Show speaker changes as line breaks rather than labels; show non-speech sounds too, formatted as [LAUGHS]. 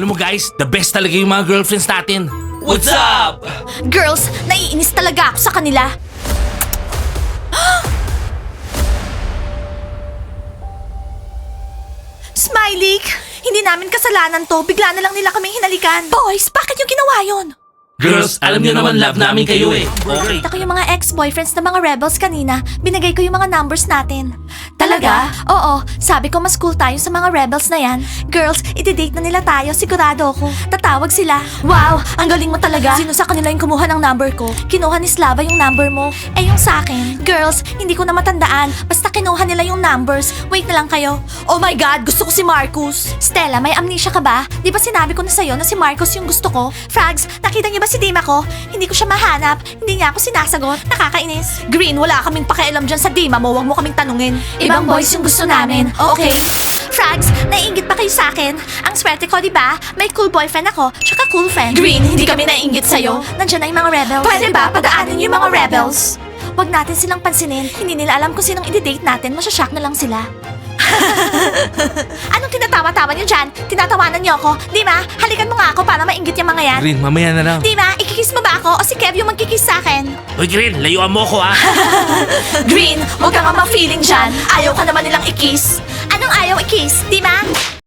Alam mo guys, the best talaga yung mga girlfriends natin. What's up?
Girls, naiinis talaga ako sa kanila. [GASPS] Smiley, hindi namin kasalanan to. Bigla na lang nila kaming hinalikan. Boys, bakit yung ginawa yon?
Girls, alam niyo naman love namin kayo eh. Okay.
Nakita ko yung mga ex-boyfriends ng mga rebels kanina. Binigay ko yung mga numbers natin. Talaga? Oo. Sabi ko mas cool tayo sa mga rebels na yan. Girls, iti-date na nila tayo. Sigurado ako. Tatawag sila. Wow, ang galing mo talaga. Sino sa kanila yung kumuha ng number ko? Kinuha ni Slava yung number mo. Eh yung sa akin. Girls, hindi ko na matandaan. Basta kinuha nila yung numbers. Wait na lang kayo. Oh my God, gusto ko si Marcus. Stella, may amnesia ka ba? Di ba sinabi ko na sa'yo na si Marcus yung gusto ko? Frags, nakita niyo ba si Dima ko? Hindi ko siya mahanap. Hindi niya ako sinasagot. Nakakainis. Green, wala kaming pakialam dyan sa Dima mo. Huwag mo kaming tanungin. Ibang boys yung gusto namin. Okay? Frags, naiingit pa kayo sa akin? Ang swerte ko, di ba? May cool boyfriend ako, tsaka cool friend. Green, hindi kami naiingit sa'yo. Nandiyan na yung mga rebels. Pwede ba padaanin yung mga rebels? Huwag natin silang pansinin. Hindi nila alam kung sinong i-date natin. Masyashock na lang sila. [LAUGHS] Anong tinatawa-tawa niyo dyan? Tinatawanan niyo ako? Di ba? Halikan mo nga ako para mainggit yung mga yan.
Green, mamaya na lang.
Di? Ikikiss mo ba ako o si Kev yung magkikiss sa akin?
Hoy Green, layuan mo ko ah. [LAUGHS]
Green, huwag ka nga ma-feeling dyan. Ayaw ka naman nilang i-kiss. Anong ayaw i-kiss? Di ba?